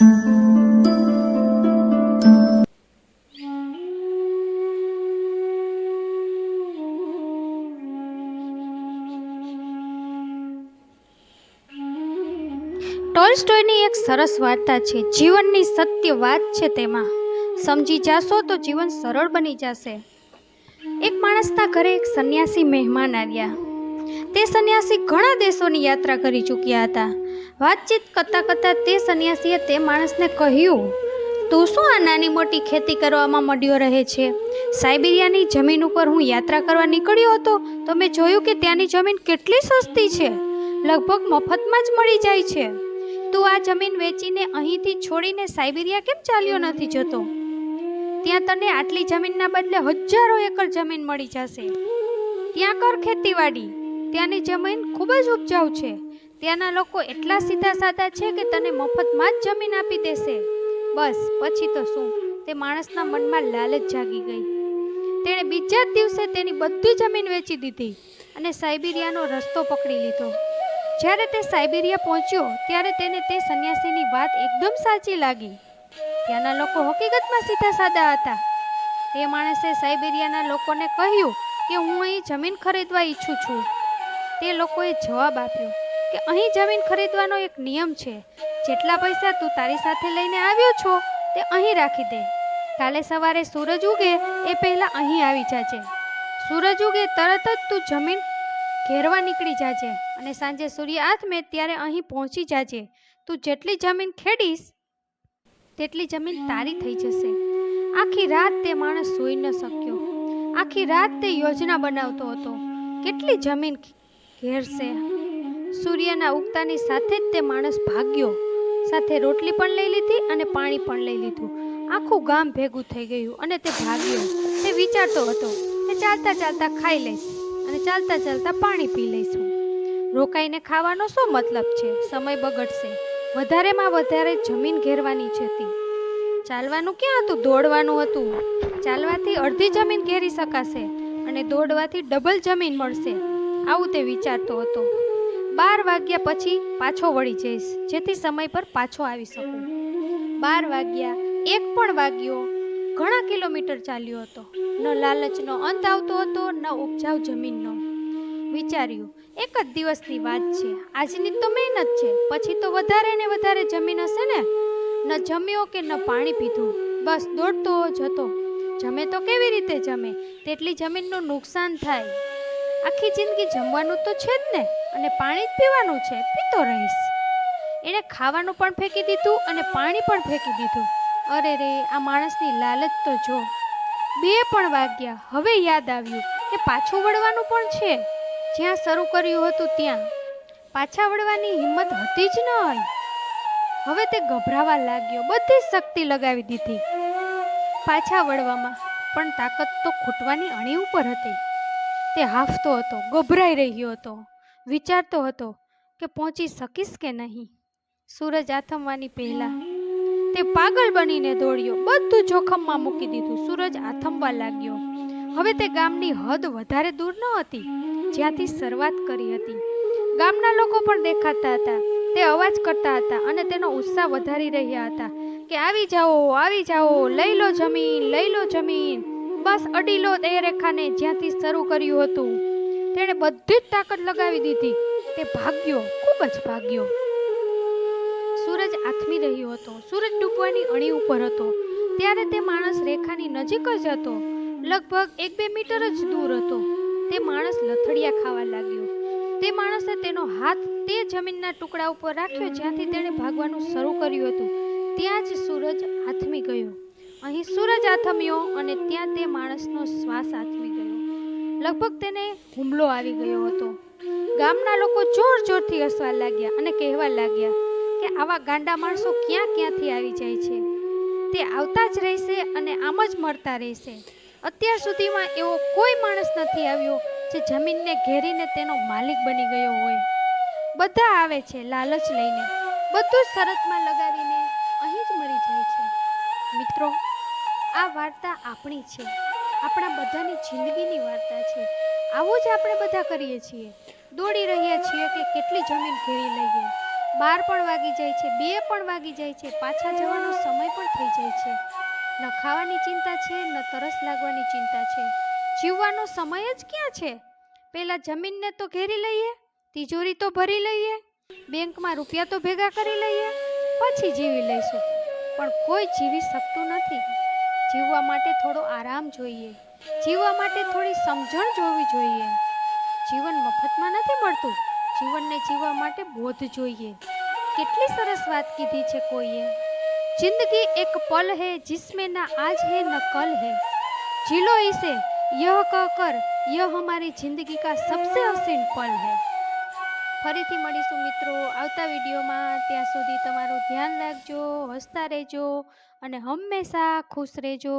ટોલસ્ટોયની એક સરસ વાર્તા છે. જીવનની સત્ય વાત છે તેમાં. સમજી જાશો તો જીવન સરળ બની જશે. એક માણસના ઘરે એક સંન્યાસી મહેમાન આવ્યા. તે સંન્યાસી ઘણા દેશોની યાત્રા કરી ચૂક્યા હતા. વાતચીત કરતાં કરતાં તે સંન્યાસીએ તે માણસને કહ્યું, તું શું આ નાની મોટી ખેતી કરવામાં મળ્યો રહે છે? સાઇબિરિયાની જમીન ઉપર હું યાત્રા કરવા નીકળ્યો હતો, તો મેં જોયું કે ત્યાંની જમીન કેટલી સસ્તી છે. લગભગ મફતમાં જ મળી જાય છે. તું આ જમીન વેચીને અહીંથી છોડીને સાઇબિરિયા કેમ ચાલ્યો નથી જતો? ત્યાં તને આટલી જમીનના બદલે હજારો એકર જમીન મળી જશે. ત્યાં કર ખેતીવાડી. ત્યાંની જમીન ખૂબ જ ઉપજાઉ છે. ત્યાંના લોકો એટલા સીધા સાધા છે કે તને મફતમાં જ જમીન આપી દેશે. બસ, પછી તો શું? તે માણસના મનમાં લાલચ જાગી ગઈ. તેણે બીજા જ દિવસે તેની બધી જમીન વેચી દીધી અને સાઇબિરિયાનો રસ્તો પકડી લીધો. જ્યારે તે સાઇબિરિયા પહોંચ્યો, ત્યારે તેને તે સંન્યાસીની વાત એકદમ સાચી લાગી. ત્યાંના લોકો હકીકતમાં સીધા સાદા હતા. તે માણસે સાઇબિરિયાના લોકોને કહ્યું કે હું અહીં જમીન ખરીદવા ઈચ્છું છું. તે લોકોએ જવાબ આપ્યો કે અહીં જમીન ખરીદવાનો એક નિયમ છે. જેટલા પૈસા તું તારી સાથે લઈને આવ્યો છો, તે અહીં રાખી દે. કાલે સવારે સૂરજ ઉગે, એ પહેલાં અહીં આવી જાજે. સૂરજ ઉગે તરત જ તું જમીન ઘેરવા નીકળી જાજે અને સાંજે સૂર્ય આથમે ત્યારે અહીં પહોંચી જાજે. તું જેટલી જમીન ખેડીશ, તેટલી જમીન તારી થઈ જશે. આખી રાત તે માણસ સૂઈ ન શક્યો. આખી રાત તે યોજના બનાવતો હતો. કેટલી જમીન ઘેરશે? સૂર્યના ઉગતાની સાથે જ તે માણસ ભાગ્યો. સાથે રોટલી પણ લઈ લીધી અને પાણી પણ લઈ લીધું. આખું ગામ ભેગું થઈ ગયું અને તે ભાગ્યો. તે વિચારતો હતો કે ચાલતા ચાલતા ખાઈ લઈશ અને ચાલતા ચાલતા પાણી પી લઈશું. રોકાઈને ખાવાનો શું મતલબ છે? સમય બગડશે. વધારેમાં વધારે જમીન ઘેરવાની જ હતી. ચાલવાનું ક્યાં હતું? દોડવાનું હતું. ચાલવાથી અડધી જમીન ઘેરી શકાશે અને દોડવાથી ડબલ જમીન મળશે. આવું તે વિચારતો હતો. બાર વાગ્યા પછી પાછો વળી જઈશ, જેથી સમય પર પાછો આવી શકું. બાર વાગ્યા, એક પણ વાગ્યો, ઘણા કિલોમીટર ચાલ્યો હતો. ન લાલચનો અંત આવતો હતો, ન ઉપજાઉ જમીનનો. વિચાર્યું, એક જ દિવસની વાત છે, આજની તો મહેનત છે, પછી તો વધારે ને વધારે જમીન હશે ને? ન જમ્યો કે ન પાણી પીધું, બસ દોડતો જતો. જમે તો કેવી રીતે જમે? તેટલી જમીનનું નુકસાન થાય. આખી જિંદગી જમવાનું તો છે જ ને? અને પાણી જ પીવાનું છે, પીતો રહીશ. એણે ખાવાનું પણ ફેંકી દીધું અને પાણી પણ ફેંકી દીધું. અરે રે, આ માણસની લાલચ તો જો. બે પણ વાગ્યા, હવે યાદ આવ્યું કે પાછું વળવાનું પણ છે. જ્યાં શરૂ કર્યું હતું ત્યાં. પાછા વળવાની હિંમત હતી જ નહીં. હવે તે ગભરાવા લાગ્યો, બધી શક્તિ લગાવી દીધી. પાછા વળવામાં, પણ તાકાત તો ખૂટવાની અણી ઉપર હતી. તે હાફતો હતો, ગભરાઈ રહ્યો હતો. વિચારતો હતો કે પહોંચી શકીશ કે નહીં. સૂરજ આથમવાની પહેલા તે પાગલ બનીને દોડ્યો, બધું જોખમમાં મૂકી દીધું. સૂરજ આથમવા લાગ્યો. હવે તે ગામની હદ વધારે દૂર ન હતી, જ્યાંથી શરૂઆત કરી હતી. ગામના લોકો પણ દેખાતા હતા, તે અવાજ કરતા હતા અને તેનો ઉત્સાહ વધારી રહ્યા હતા કે આવી જાઓ આવી જાઓ, લઈ લો જમીન, લઈ લો જમીન. બસ અડી લો તે રેખાને જ્યાંથી શરૂ કર્યું હતું. તેણે બધી જ તાકાત લગાવી દીધી. તે ભાગ્યો, ખૂબ જ ભાગ્યો. સૂરજ આથમી રહ્યો હતો. સૂરજ ડૂબવાની અણી ઉપર હતો. ત્યારે તે માણસ રેખાની નજીક જ હતો. લગભગ એક બે મીટર જ દૂર હતો. તે માણસ લથડિયા ખાવા લાગ્યો. તે માણસે તેનો હાથ તે જમીનના ટુકડા ઉપર રાખ્યો જ્યાંથી તેણે ભાગવાનું શરૂ કર્યું હતું. ત્યાં જ સૂરજ આથમી ગયો. અહીં સૂરજ આથમ્યો અને ત્યાં તે માણસનો શ્વાસ આથમી ગયો. લગભગ તેને હુમલો આવી ગયો હતો. ગામના લોકો જોર જોરથી હસવા લાગ્યા અને કહેવા લાગ્યા કે આવા ગાંડા માણસો ક્યાં ક્યાંથી આવી જાય છે? તે આવતા જ રહેશે અને આમ જ મળતા રહેશે. અત્યાર સુધીમાં એવો કોઈ માણસ નથી આવ્યો જે જમીનને ઘેરીને તેનો માલિક બની ગયો હોય. બધા આવે છે લાલચ લઈને. બધું શરતમાં લગાવીને અહીં જ મરી જાય છે. મિત્રો, આ વાર્તા આપણી છે. આપણા બધાની જિંદગીની વાર્તા છે. આવું જ આપણે બધા કરીએ છીએ. દોડી રહ્યા છીએ કે કેટલી જમીન ઘેરી લઈએ. બાર પણ વાગી જાય છે, બે પણ વાગી જાય છે, પાછા જવાનો સમય પણ થઈ જાય છે. ન ખાવાની ચિંતા છે, ન તરસ લાગવાની ચિંતા છે. જીવવાનો સમય જ ક્યાં છે? પહેલાં જમીનને તો ઘેરી લઈએ, તિજોરી તો ભરી લઈએ, બેંકમાં રૂપિયા તો ભેગા કરી લઈએ, પછી જીવી લઈશું. પણ કોઈ જીવી શકતું નથી. જીવવા માટે થોડો આરામ જોઈએ. જીવવા માટે થોડી સમજણ જોવી જોઈએ. જીવન મફતમાં નથી મળતું. જીવનને જીવવા માટે બોધ જોઈએ. કેટલી સરસ વાત કીધી છે કોઈએ. જિંદગી એક પલ હે, જિસમે ના આજ હે, ન કલ હે. જીલો ઈસે, યહ કર, યહ હમારી જિંદગી કા સબસે હસીન પલ હે. ફરીથી મળીશું મિત્રો. આવતા વિડીયોમાં ત્યાં સુધી તમારું ધ્યાન રાખજો, હસતા રહેજો અને હંમેશા ખુશ રહેજો.